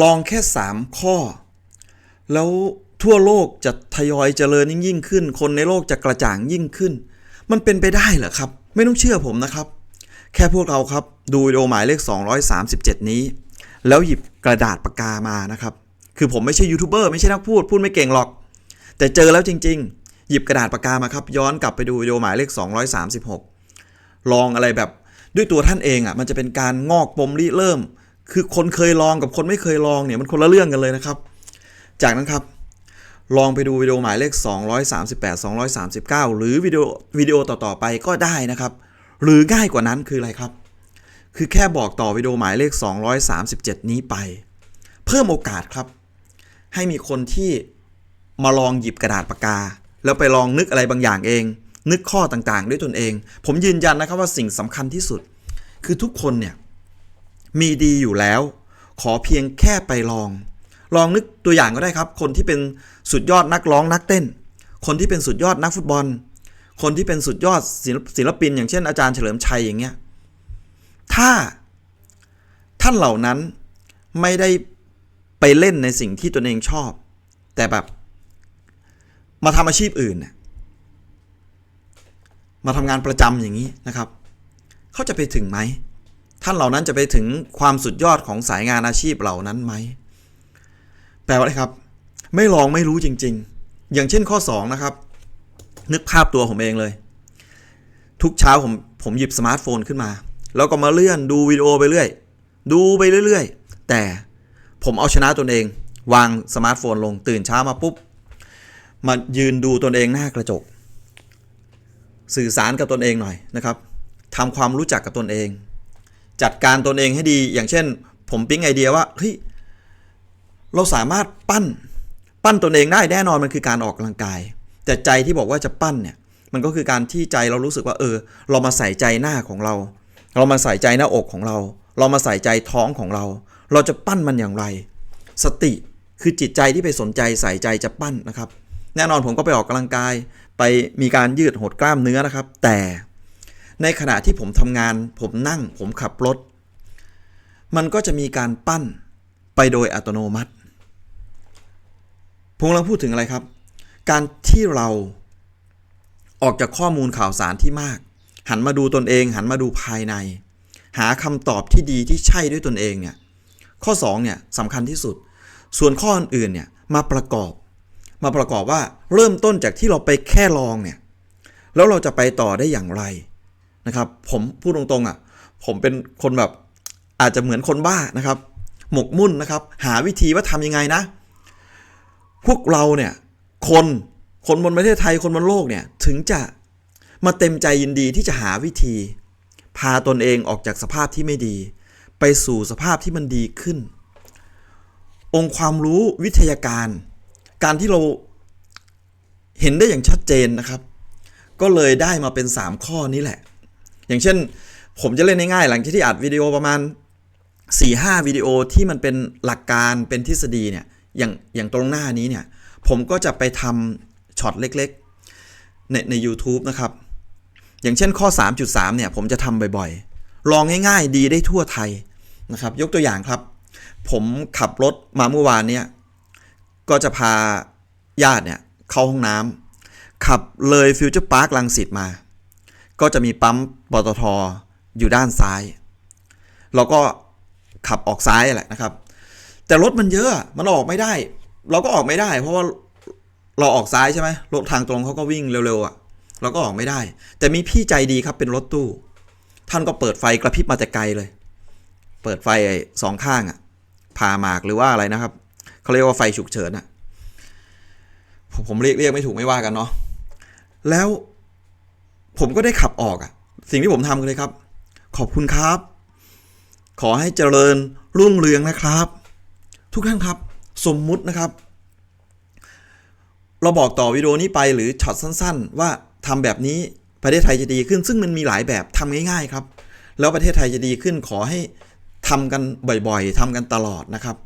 ลองแค่ 3 ข้อ แล้วทั่วโลกจะทยอยเจริญยิ่งขึ้น คนในโลกจะกระจ่างยิ่งขึ้น มันเป็นไปได้เหรอครับ ไม่ต้องเชื่อผมนะครับ แค่พวกเราครับ ดูวิดีโอหมายเลข 237 นี้ แล้วหยิบกระดาษปากกามานะครับ คือผมไม่ใช่ยูทูบเบอร์ไม่ใช่นักพูด พูดไม่เก่งหรอก แต่เจอแล้วจริง ๆ หยิบกระดาษปากกามาครับ ย้อนกลับไปดูวิดีโอหมายเลข 236 ลองอะไรแบบด้วยตัวท่านเองอะมันจะเป็นการงอกปมริเริ่ม คือคนเคยลองกับคนไม่เคยลองเนี่ยมันคนละเรื่องกันเลยนะครับ จากนั้นครับ ลองไปดูวิดีโอหมายเลข 238 239 หรือวิดีโอวิดีโอต่อๆไปก็ได้นะครับ หรือง่ายกว่านั้นคืออะไรครับ คือแค่บอกต่อวิดีโอหมายเลข 237 นี้ไป เพิ่มโอกาสครับ ให้มีคนที่มาลองหยิบกระดาษปากกา แล้วไปลองนึกอะไรบางอย่างเอง นึกข้อต่างๆ ด้วยตนเอง ผมยืนยันนะครับว่าสิ่งสำคัญที่สุด คือทุกคนเนี่ย มีดีอยู่แล้ว ขอเพียงแค่ไปลอง ลองนึกตัวอย่างก็ได้ครับ คนที่เป็นสุดยอดนักร้องนักเต้น คนที่เป็นสุดยอดนักฟุตบอล คนที่เป็นสุดยอดศิลปิน อย่างเช่นอาจารย์เฉลิมชัยอย่างเงี้ยถ้าท่านเหล่านั้นไม่ได้ไปเล่นในสิ่งที่ตนเองชอบ แต่แบบมาทำอาชีพอื่น มาทำงานประจำอย่างนี้นะครับ เขาจะไปถึงไหม ท่านเหล่านั้นจะไปถึงความสุดยอดของสายงานอาชีพเหล่านั้นไหม แปลว่าอะไรครับ ไม่ลองไม่รู้จริง ๆ อย่างเช่นข้อ 2 นะครับ นึกภาพตัวผมเองเลย ทุกเช้าผมผมหยิบสมาร์ทโฟนขึ้นมา แล้วก็มาเลื่อนดูวิดีโอไปเรื่อย ดูไปเรื่อย ๆ แต่ผมเอาชนะตนเอง วางสมาร์ทโฟนลงตื่นเช้ามาปุ๊บมายืนดูตนเองหน้ากระจก สื่อสารกับตนเองหน่อยนะครับทำความรู้จักกับตนเอง จัดการตนเองให้ดี อย่างเช่น ผมปิ๊งไอเดียว่าเฮ้ยเราสามารถปั้น ปั้นตนเองได้แน่นอนมันคือการออกกำลังกาย แต่ใจที่บอกว่าจะปั้นเนี่ยมันก็คือการที่ใจเรารู้สึกว่าเออ เรามาใส่ใจหน้าของเรา เรามาใส่ใจหน้าอกของเรา เรามาใส่ใจท้องของเรา เราจะปั้นมันอย่างไร สติคือจิตใจที่ไปสนใจใส่ใจจะปั้นนะครับ แน่นอนผมก็ไปออกกำลังกาย ไปมีการยืดหดกล้ามเนื้อนะครับ แต่ ในขณะที่ผมทำงาน ผมนั่ง ผมขับรถ มันก็จะมีการปั้นไปโดยอัตโนมัติ ผมกำลังพูดถึงอะไรครับ การที่เราออกจากข้อมูลข่าวสารที่มาก หันมาดูตนเอง หันมาดูภายใน หาคำตอบที่ดีที่ใช่ด้วยตนเองเนี่ยข้อ2เนี่ยสำคัญที่สุด ส่วนข้ออื่นๆเนี่ยมาประกอบ มาประกอบว่าเริ่มต้นจากที่เราไปแค่ลองเนี่ยแล้วเราจะไปต่อได้อย่างไร นะครับ ผมพูดตรงๆอะ ผมเป็นคนแบบอาจจะเหมือนคนบ้านะครับ หมกมุ่นนะครับ หาวิธีว่าทำยังไงนะ พวกเราเนี่ย คนคนบนประเทศไทยคนบนโลกเนี่ย ถึงจะมาเต็มใจยินดีที่จะหาวิธี พาตนเองออกจากสภาพที่ไม่ดี ไปสู่สภาพที่มันดีขึ้น องค์ความรู้วิทยาการ การที่เราเห็นได้อย่างชัดเจนนะครับ ก็เลยได้มาเป็น 3 ข้อนี้แหละ อย่างเช่น ผมจะเล่นง่ายๆหลังจากที่อัดวิดีโอประมาณ 4-5วิดีโอที่มันเป็นหลักการเป็นทฤษฎีเนี่ยอย่างอย่างตรงหน้านี้เนี่ย ผมก็จะไปทำช็อตเล็กๆ ในใน u t u b e นะครับ อย่างเช่นข้อ 3.3 เนี่ย ผมจะทำบ่อยๆ ลองง่ายๆ ดีได้ทั่วไทยนะครับ ยกตัวอย่างครับ ผมขับรถมาเมื่อวานเนี่ย ก็จะพาญาติเนี่ย เข้าห้องน้ำขับเลยฟิวเจอร์พาร์คลังสิตมา ก็จะมีปั๊มปตทอยู่ด้านซ้าย เราก็ขับออกซ้ายแหละนะครับ แต่รถมันเยอะมันออกไม่ได้ เราก็ออกไม่ได้ เพราะว่าเราออกซ้ายใช่ไหมรถทางตรงเขาก็วิ่งเร็วๆอะเราก็ออกไม่ได้ แต่มีพี่ใจดีครับเป็นรถตู้ ท่านก็เปิดไฟกระพริบมาแต่ไกลเลย เปิดไฟไอ้สองข้างอะพาหมากหรือว่าอะไรนะครับเขาเรียกว่าไฟฉุกเฉินอะผมเรียกเรียกไม่ถูกไม่ว่ากันเนาะแล้ว ผมก็ได้ขับออกอะสิ่งที่ผมทำเลยครับ ขอบคุณครับ ขอให้เจริญรุ่งเรืองนะครับ ทุกท่านครับ สมมุตินะครับ เราบอกต่อวิดีโอนี้ไปหรือช็อตสั้น ๆ ว่าทำแบบนี้ประเทศไทยจะดีขึ้น ซึ่งมันมีหลายแบบทำง่าย ๆ ครับ แล้วประเทศไทยจะดีขึ้นขอให้ทำกันบ่อยๆทำกันตลอดนะครับ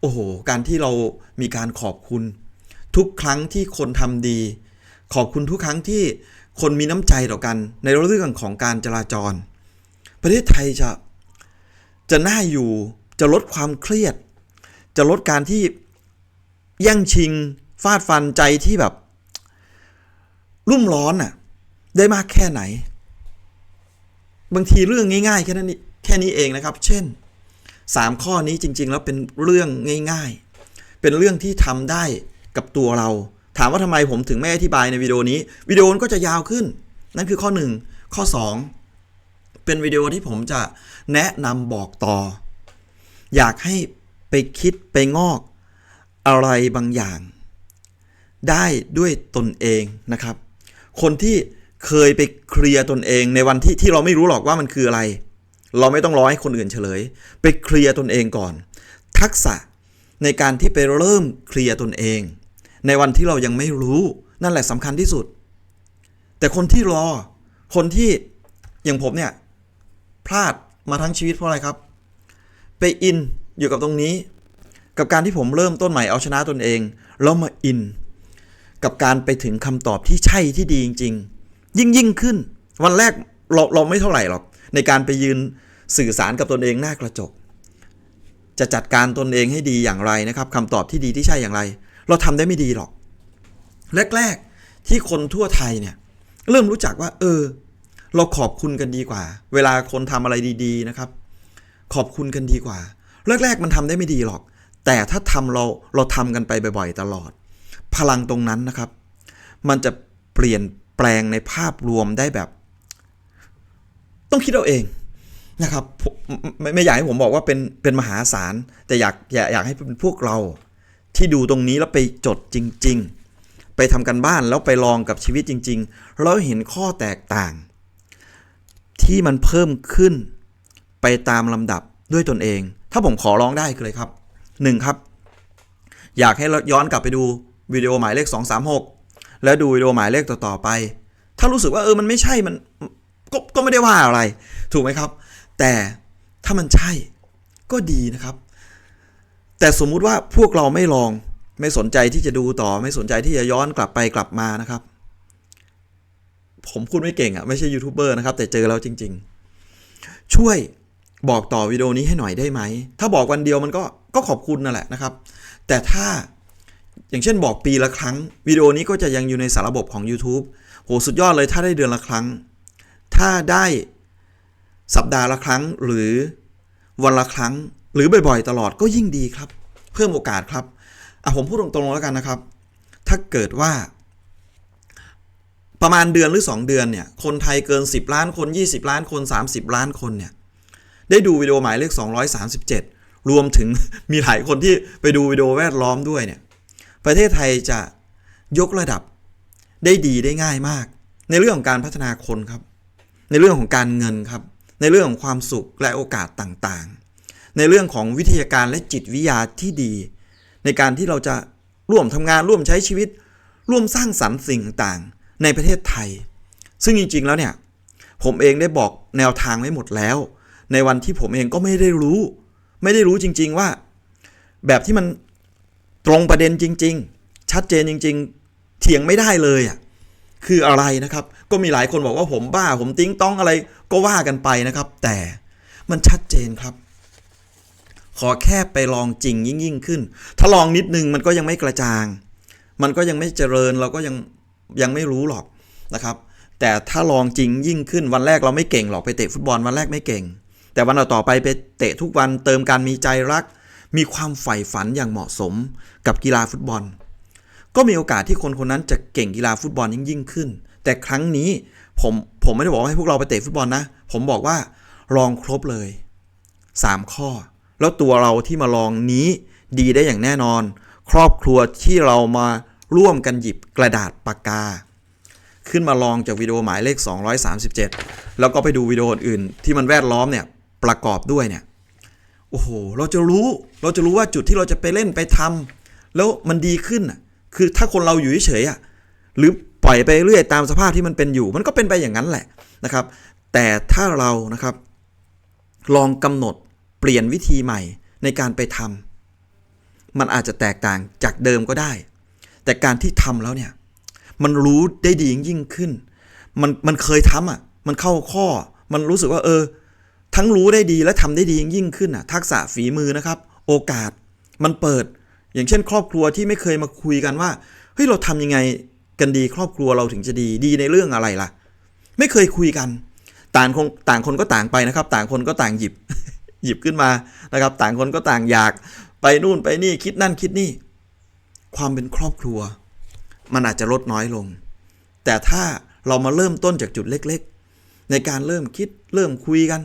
โอ้โห การที่เรามีการขอบคุณ ทุกครั้งที่คนทำดี ขอบคุณทุกครั้งที่ คนมีน้ำใจต่อกันในเรื่องของการจราจร ประเทศไทยจะจะน่าอยู่จะลดความเครียด จะลดการที่แย่งชิง ฟาดฟันใจที่แบบ รุ่มร้อนน่ะ ได้มากแค่ไหน บางทีเรื่องง่ายๆแค่นั้นแค่นี้เองนะครับ เช่นสามข้อนี้จริง ๆ แล้วเป็นเรื่องง่าย ๆ เป็นเรื่องที่ทำได้กับตัวเรา ถามว่าทำไมผมถึงไม่อธิบายในวิดีโอนี้ วิดีโอมันก็จะยาวขึ้น นั่นคือข้อ 1 ข้อ 2 เป็นวิดีโอที่ผมจะแนะนำบอกต่อ อยากให้ไปคิดไปงอกอะไรบางอย่าง ได้ด้วยตนเองนะครับ คนที่เคยไปเคลียร์ตนเองในวันที่ที่เราไม่รู้หรอกว่ามันคืออะไร เราไม่ต้องรอให้คนอื่นเฉลย ไปเคลียร์ตนเองก่อน ทักษะในการที่ไปเริ่มเคลียร์ตนเอง ในวันที่เรายังไม่รู้นั่นแหละสำคัญที่สุด แต่คนที่รอ คนที่อย่างผมเนี่ย พลาดมาทั้งชีวิตเพราะอะไรครับ ไปอินอยู่กับตรงนี้ กับการที่ผมเริ่มต้นใหม่เอาชนะตนเอง แล้วมาอิน กับการไปถึงคำตอบที่ใช่ที่ดีจริง ๆ ยิ่งยิ่งขึ้น วันแรกเราเราไม่เท่าไหร่หรอกในการไปยืนสื่อสารกับตนเองหน้ากระจก จะจัดการตนเองให้ดีอย่างไรนะครับคำตอบที่ดีที่ใช่อย่างไร เราทำได้ไม่ดีหรอก แรกๆที่คนทั่วไทยเนี่ยเริ่มรู้จักว่า เออ เราขอบคุณกันดีกว่า เวลาคนทำอะไรดี ๆนะครับ ขอบคุณกันดีกว่า แรกๆมันทำได้ไม่ดีหรอก แต่ถ้าทำเราเราทำกันไปบ่อย ๆ ตลอด พลังตรงนั้นนะครับ มันจะเปลี่ยนแปลงในภาพรวมได้แบบ ต้องคิดเอาเองนะครับไม่ไม่อยากให้ผมบอกว่าเป็นเป็นมหาศาลแต่อยากอยากอยากให้เป็นพวกเรา ที่ดูตรงนี้แล้วไปจดจริง ๆ ไปทำกันบ้านแล้วไปลองกับชีวิตจริง ๆ แล้วเห็นข้อแตกต่าง ที่มันเพิ่มขึ้นไปตามลำดับด้วยตนเอง ถ้าผมขอร้องได้คือเลยครับหนึ่งครับ อยากให้ย้อนกลับไปดูวิดีโอหมายเลข 236 แล้วดูวิดีโอหมายเลขต่อๆไป ถ้ารู้สึกว่าเออมันไม่ใช่มันกก็ไม่ได้ว่าอะไร ถูกไหมครับ แต่ถ้ามันใช่ก็ดีนะครับ แต่สมมุติว่าพวกเราไม่ลองไม่สนใจที่จะดูต่อไม่สนใจที่จะย้อนกลับไปกลับมานะครับ ผมพูดไม่เก่งอะ่ะไม่ใช่ยูทูบเบอร์นะครับ แต่เจอแล้วจริง ๆ ช่วยบอกต่อวิดีโอนี้ให้หน่อยได้ไหม ถ้าบอกวันเดียวมันก็ก็ขอบคุณนั่นแหละนะครับ แต่ถ้าอย่างเช่นบอกปีละครั้งวิดีโอนี้ก็จะยังอยู่ในสารระบบของ YouTube โหสุดยอดเลยถ้าได้เดือนละครั้ง ถ้าได้สัปดาห์ละครั้งหรือวันละครั้ง หรือบ่อยๆ ตลอดก็ยิ่งดีครับ เพิ่มโอกาสครับอะผมพูดตรงๆแล้วกันนะครับ ถ้าเกิดว่า ประมาณเดือนหรือ 2 เดือนเนี่ย คนไทยเกิน 10 ล้านคน 20 ล้านคน 30 ล้านคนเนี่ย ได้ดูวิดีโอหมายเลข 237 รวมถึงมีหลายคนที่ไปดูวิดีโอแวดล้อมด้วยเนี่ย ประเทศไทยจะยกระดับได้ดีได้ง่ายมาก ในเรื่องของการพัฒนาคนครับ ในเรื่องของการเงินครับ ในเรื่องของความสุขและโอกาสต่างๆ ในเรื่องของวิทยาการและจิตวิทยาที่ดี ในการที่เราจะร่วมทำงานร่วมใช้ชีวิต ร่วมสร้างสรรค์สิ่งต่างๆ ในประเทศไทย ซึ่งจริงๆแล้วเนี่ย ผมเองได้บอกแนวทางไว้หมดแล้ว ในวันที่ผมเองก็ไม่ได้รู้ ไม่ได้รู้จริง ๆว่า แบบที่มันตรงประเด็นจริง ๆ ชัดเจนจริง ๆ เถียงไม่ได้เลยอะคืออะไรนะครับ ก็มีหลายคนบอกว่าผมบ้า ผมติ้งต้องอะไรก็ว่ากันไปนะครับ แต่มันชัดเจนครับ ขอแค่ไปลองจริงยิ่งยิ่งขึ้น ถ้าลองนิดนึงมันก็ยังไม่กระจาง มันก็ยังไม่เจริญเราก็ยังยังไม่รู้หรอกนะครับ แต่ถ้าลองจริงยิ่งขึ้นวันแรกเราไม่เก่งหรอกไปเตะฟุตบอลวันแรกไม่เก่ง แต่วันต่อไปไปเตะทุกวันเติมการมีใจรัก มีความใฝ่ฝันอย่างเหมาะสมกับกีฬาฟุตบอล ก็มีโอกาสที่คนคนนั้นจะเก่งกีฬาฟุตบอลยิ่งยิ่งขึ้น แต่ครั้งนี้ผมผมไม่ได้บอกให้พวกเราไปเตะฟุตบอลนะ ผมบอกว่าลองครบเลย 3 ข้อ แล้วตัวเราที่มาลองนี้ดีได้อย่างแน่นอน ครอบครัวที่เรามาร่วมกันหยิบกระดาษปากกา ขึ้นมาลองจากวิดีโอหมายเลข 237 แล้วก็ไปดูวิดีโออื่นที่มันแวดล้อมเนี่ยประกอบด้วยเนี่ยโอ้โหเราจะรู้เราจะรู้ว่าจุดที่เราจะไปเล่นไปทำแล้วมันดีขึ้นคือถ้าคนเราอยู่เฉยๆหรือปล่อยไปเรื่อยตามสภาพที่มันเป็นอยู่ มันก็เป็นไปอย่างนั้นแหละนะครับ แต่ถ้าเรานะครับ ลองกำหนด ลี่ยนวิธีใหม่ในการไปทำมันอาจจะแตกต่างจากเดิมก็ได้ แต่การที่ทำแล้วเนี่ย มันรู้ได้ดียิ่งขึ้น มันมันเคยทำอะ มันเข้าข้อ มันรู้สึกว่าเออ ทั้งรู้ได้ดีและทำได้ดียิ่งขึ้นอะ ทักษะฝีมือนะครับ โอกาส มันเปิด อย่างเช่น ครอบครัวที่ไม่เคยมาคุยกันว่า เฮ้ยเราทำยังไงกันดีครอบครัวเราถึงจะดีดีในเรื่องอะไรล่ะ ไม่เคยคุยกัน ต่างคนต่างคนก็ต่างไปนะครับ ต่างคนก็ต่างหยิบ หยิบขึ้นมานะครับ ต่างคนก็ต่างอยากไปนู่นไปนี่คิดนั่นคิดนี่ ความเป็นครอบครัว มันอาจจะลดน้อยลง แต่ถ้าเรามาเริ่มต้นจากจุดเล็กๆ ในการเริ่มคิดเริ่มคุยกัน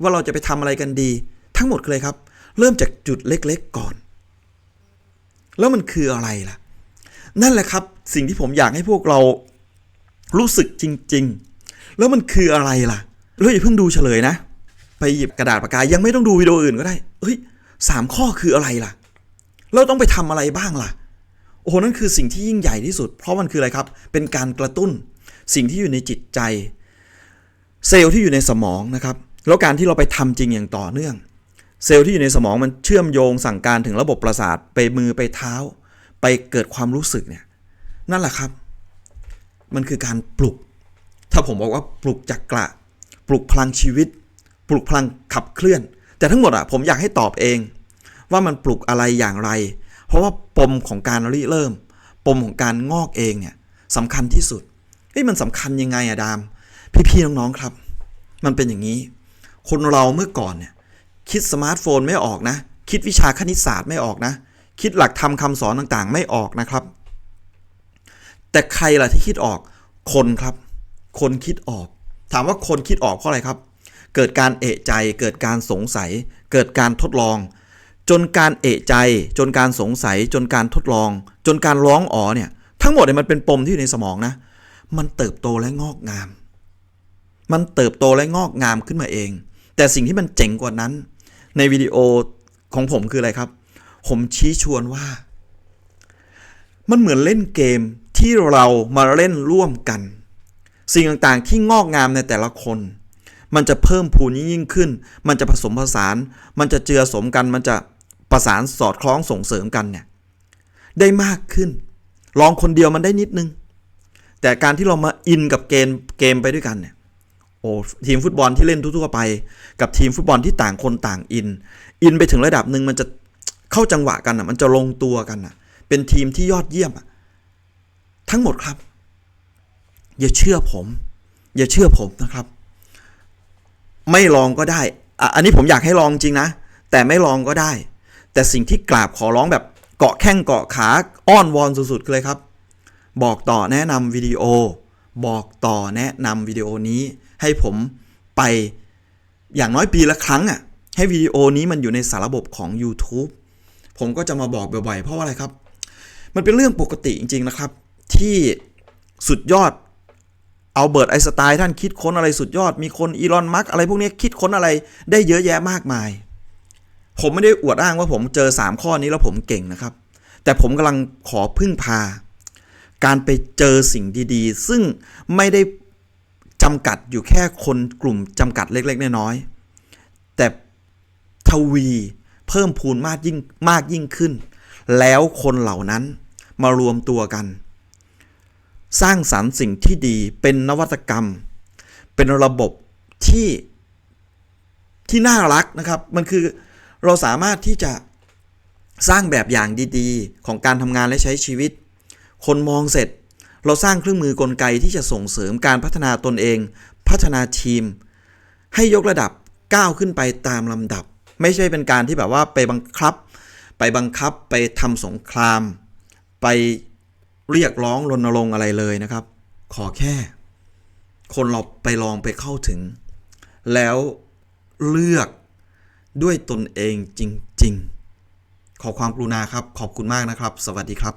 ว่าเราจะไปทำอะไรกันดี ทั้งหมดเลยครับ เริ่มจากจุดเล็กๆก่อน แล้วมันคืออะไรล่ะ นั่นแหละครับ สิ่งที่ผมอยากให้พวกเรารู้สึกจริง ๆ แล้วมันคืออะไรล่ะเราอย่าเพิ่งดูเฉลยนะ ไปหยิบกระดาษปากกายังไม่ต้องดูวิดีโออื่นก็ได้เฮ้ยสามข้อคืออะไรล่ะ เราต้องไปทำอะไรบ้างล่ะ โอ้โหนั่นคือสิ่งที่ยิ่งใหญ่ที่สุด เพราะมันคืออะไรครับ เป็นการกระตุ้นสิ่งที่อยู่ในจิตใจ เซลล์ที่อยู่ในสมองนะครับ แล้วการที่เราไปทำจริงอย่างต่อเนื่อง เซลล์ที่อยู่ในสมองมันเชื่อมโยงสั่งการถึงระบบประสาทไปมือไปเท้า ไปเกิดความรู้สึกเนี่ย นั่นแหละครับ มันคือการปลุก ถ้าผมบอกว่าปลุกจักกระ ปลุกพลังชีวิต ปลุกพลังขับเคลื่อน แต่ทั้งหมดอะผมอยากให้ตอบเอง ว่ามันปลุกอะไรอย่างไร เพราะว่าปมของการริเริ่ม ปมของการงอกเองเนี่ยสำคัญที่สุดเฮ้ยมันสำคัญยังไงอะดาม พี่ๆน้องๆครับ มันเป็นอย่างนี้ คนเราเมื่อก่อนเนี่ยคิดสมาร์ทโฟนไม่ออกนะ คิดวิชาคณิตศาสตร์ไม่ออกนะ คิดหลักธรรมคำสอนต่างๆ ไม่ออกนะครับ แต่ใครล่ะที่คิดออก คนครับ คนคิดออก ถามว่าคนคิดออกเพราะอะไรครับ เกิดการเอะใจ เกิดการสงสัย เกิดการทดลอง จนการเอะใจ จนการสงสัย จนการทดลอง จนการร้องอ๋อเนี่ย ทั้งหมดเนี่ยมันเป็นปมที่อยู่ในสมองนะ มันเติบโตและงอกงาม มันเติบโตและงอกงามขึ้นมาเอง แต่สิ่งที่มันเจ๋งกว่านั้น ในวิดีโอของผมคืออะไรครับ ผมชี้ชวนว่า มันเหมือนเล่นเกมที่เรามาเล่นร่วมกัน สิ่งต่างๆที่งอกงามในแต่ละคน มันจะเพิ่มพูนยิ่งขึ้น มันจะผสมผสาน มันจะเจือสมกัน มันจะประสานสอดคล้องส่งเสริมกันเนี่ยได้มากขึ้น ลองคนเดียวมันได้นิดนึง แต่การที่เรามาอินกับเกมเกมไปด้วยกันเนี่ยโอ้ทีมฟุตบอลที่เล่นทั่วๆไป กับทีมฟุตบอลที่ต่างคนต่างอิน อินไปถึงระดับหนึ่งมันจะเข้าจังหวะกันอะ มันจะลงตัวกันอะ เป็นทีมที่ยอดเยี่ยมอะทั้งหมดครับ อย่าเชื่อผม อย่าเชื่อผมนะครับ ไม่ลองก็ได้ อันนี้ผมอยากให้ลองจริงนะ แต่ไม่ลองก็ได้ แต่สิ่งที่กราบขอร้องแบบเกาะแข้งเกาะขาอ้อนวอนสุดๆเลยครับ บอกต่อแนะนำวิดีโอ บอกต่อแนะนำวิดีโอนี้ ให้ผมไปอย่างน้อยปีละครั้งอะให้วิดีโอนี้มันอยู่ในสารระบบของ YouTube ผมก็จะมาบอกบ่อยๆ เพราะว่าอะไรครับ มันเป็นเรื่องปกติจริง ๆนะครับ ที่สุดยอด เอาเบิร์ตไอสไตน์ท่านคิดค้นอะไรสุดยอด มีคนอีลอนมัสอะไรพวกนี้คิดค้นอะไรได้เยอะแยะมากมาย ผมไม่ได้อวดอ้างว่าผมเจอ 3 ข้อนี้แล้วผมเก่งนะครับ แต่ผมกำลังขอพึ่งพา การไปเจอสิ่งดีๆ ซึ่งไม่ได้จำกัดอยู่แค่คนกลุ่มจำกัดเล็ก ๆ น้อยๆแต่ทวีเพิ่มพูนมากยิ่งมากยิ่งขึ้น แล้วคนเหล่านั้นมารวมตัวกัน สร้างสรรค์สิ่งที่ดีเป็นนวัตกรรม เป็นระบบที่ที่น่ารักนะครับ มันคือเราสามารถที่จะสร้างแบบอย่างดีๆ ของการทำงานและใช้ชีวิต คนมองเสร็จ เราสร้างเครื่องมือกลไกที่จะส่งเสริมการพัฒนาตนเอง พัฒนาทีม ให้ยกระดับก้าวขึ้นไปตามลำดับ ไม่ใช่เป็นการที่แบบว่าไปบังคับ ไปบังคับไปทำสงคราม ไป เรียกร้องรณรงค์อะไรเลยนะครับ ขอแค่ คนเราไปลองไปเข้าถึง แล้วเลือกด้วยตนเองจริง ๆ ขอความกรุณาครับ ขอบคุณมากนะครับ สวัสดีครับ